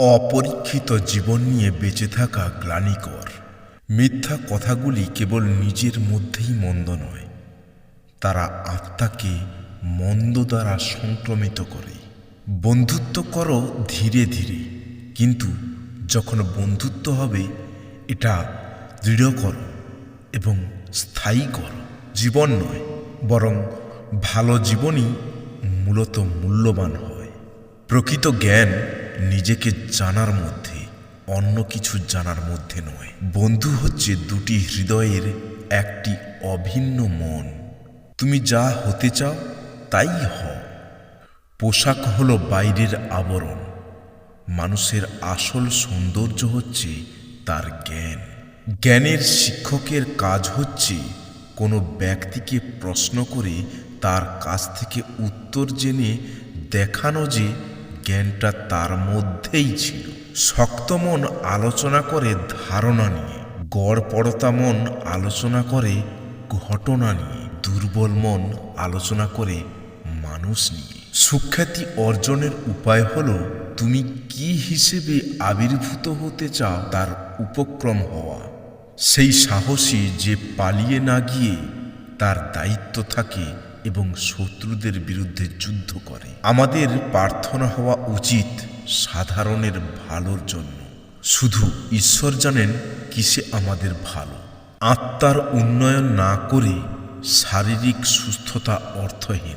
অপরীক্ষিত জীবন নিয়ে বেঁচে থাকা গ্লানিকর। মিথ্যা কথাগুলি কেবল নিজের মধ্যেই মন্দ নয়, তারা আত্মাকে মন্দ দ্বারা সংক্রমিত করে। বন্ধুত্ব করো ধীরে ধীরে, কিন্তু যখন বন্ধুত্ব হবে, এটা দৃঢ় করো এবং স্থায়ী করো। জীবন নয়, বরং ভালো জীবনই মূলত মূল্যবান হয়। প্রকৃত জ্ঞান নিজেকে জানার মধ্যে, অন্য কিছু জানার মধ্যে নয়। বন্ধু হচ্ছে দুটি হৃদয়ের একটি অভিন্ন মন। তুমি যা হতে চাও, তাই হও। পোশাক হলো বাইরের আবরণ। মানুষের আসল সৌন্দর্য হচ্ছে তার জ্ঞান। জ্ঞানের শিক্ষকের কাজ হচ্ছে কোনো ব্যক্তিকে প্রশ্ন করে তার কাছ থেকে উত্তর জেনে দেখানো যে জ্ঞানটা তার মধ্যেই ছিল। শক্ত মন আলোচনা করে ধারণা নিয়ে গড়পড়তা মন আলোচনা করে ঘটনা নিয়ে, দুর্বল মন আলোচনা করে মানুষ নিয়ে। সুখ্যাতি অর্জনের উপায় হলো, তুমি কি হিসেবে আবির্ভূত হতে চাও তার উপক্রম হওয়া। সেই সাহসী যে পালিয়ে না গিয়ে তার দায়িত্ব থাকে এবং শত্রুদের বিরুদ্ধে যুদ্ধ করে। আমাদের প্রার্থনা হওয়া উচিত সাধারণের ভালোর জন্য। শুধু ঈশ্বর জানেন কিসে আমাদের ভালো। আত্মার উন্নয়ন না করে শারীরিক সুস্থতা অর্থহীন।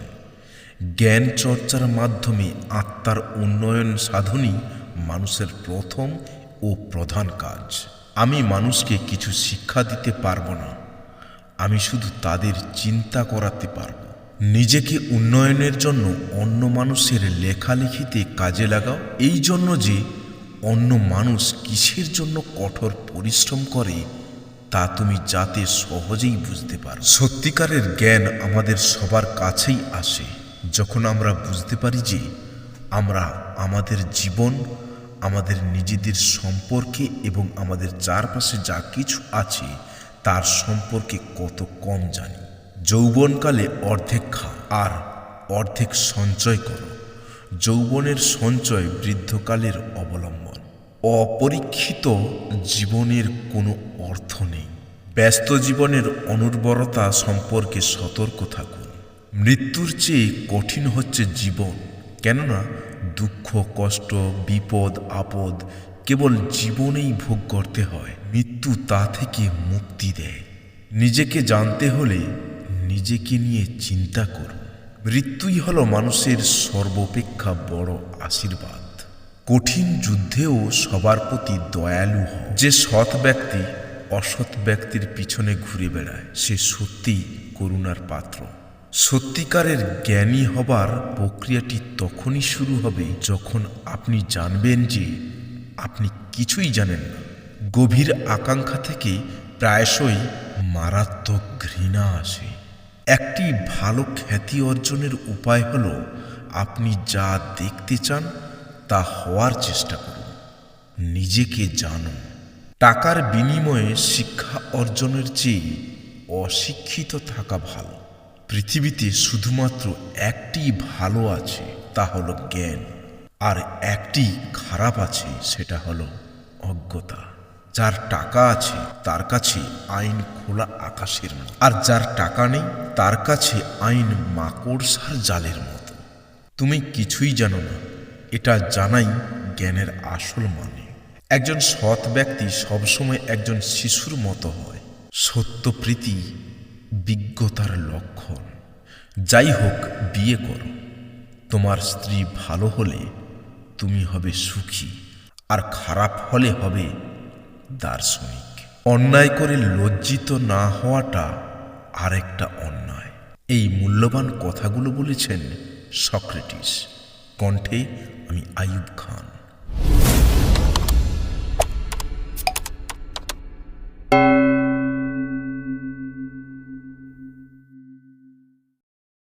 জ্ঞান চর্চার মাধ্যমে আত্মার উন্নয়ন সাধনই মানুষের প্রথম ও প্রধান কাজ। আমি মানুষকে কিছু শিক্ষা দিতে পারব না। আমি শুধু তাদের চিন্তা করাতে পারব। নিজেকে উন্নয়নের জন্য অন্য মানুষের লেখালেখিতে কাজে লাগাও। এই জন্য যে অন্য মানুষ কিসের জন্য কঠোর পরিশ্রম করে, তা তুমি যাতে সহজেই বুঝতে পারো। সত্যিকারের জ্ঞান আমাদের সবার কাছেই আসে। যখন আমরা বুঝতে পারি যে আমরা আমাদের জীবন, আমাদের নিজেদের সম্পর্কে এবং আমাদের চারপাশে যা কিছু আছে, তার সম্পর্কে কত কম জানি। যৌবনকালে অর্ধেক খা আর অর্ধেক সঞ্চয় করো। যৌবনের সঞ্চয় বৃদ্ধকালের অবলম্বন। অপরীক্ষিত জীবনের কোনো অর্থ নেই। ব্যস্ত জীবনের অনুর্বরতা সম্পর্কে সতর্ক থাকুন। মৃত্যুর চেয়ে কঠিন হচ্ছে জীবন। কেননা দুঃখ, কষ্ট, বিপদ, আপদ কেবল জীবনেই ভোগ করতে হয়। মৃত্যু তা থেকে মুক্তি দেয়। নিজেকে জানতে হলে নিজেকে নিয়ে চিন্তা করুন। মৃত্যুই হল মানুষের সর্বাপেক্ষা বড় আশীর্বাদ। কঠিন যুদ্ধেও সবার প্রতি দয়ালু যে সৎ ব্যক্তি অসৎ ব্যক্তির পিছনে ঘুরে বেড়ায়, সে সত্যিই করুণার পাত্র। সত্যিকারের জ্ঞানী হবার প্রক্রিয়াটি তখনই শুরু হবে যখন আপনি জানবেন যে আপনি কিছুই জানেন না। গভীর আকাঙ্ক্ষা থেকে প্রায়শই মারাত্মক ঘৃণা আসে। একটি ভালো খ্যাতি অর্জনের উপায় হল আপনি যা দেখতে চান তা হওয়ার চেষ্টা করুন। নিজেকে জানুন। টাকার বিনিময়ে শিক্ষা অর্জনের চেয়ে অশিক্ষিত থাকা ভালো। পৃথিবীতে শুধুমাত্র একটি ভালো আছে, তা হলো জ্ঞান। আর একটি খারাপ আছে, সেটা হলো অজ্ঞতা। যার টাকা আছে, তার কাছে আইন খোলা আকাশের মতো। আর যার টাকা নেই, তার কাছে আইন মাকড়সার জালের মতো। তুমি কিছুই জানো না, এটা জানাই জ্ঞানের আসল মানে। একজন সৎ ব্যক্তি সবসময় একজন শিশুর মতো হয়। সত্যপ্রীতি বিজ্ঞতার লক্ষণ। যাই হোক, বিয়ে করো। তোমার স্ত্রী ভালো হলে তুমি হবে সুখী, আর খারাপ হলে হবে দার্শনিক। অন্যায় করে লজ্জিত না হওয়াটা আরেকটা অন্যায়। এই মূল্যবান কথাগুলো বলেছেন সক্রেটিস। কণ্ঠে আমি আইয়ুব খান।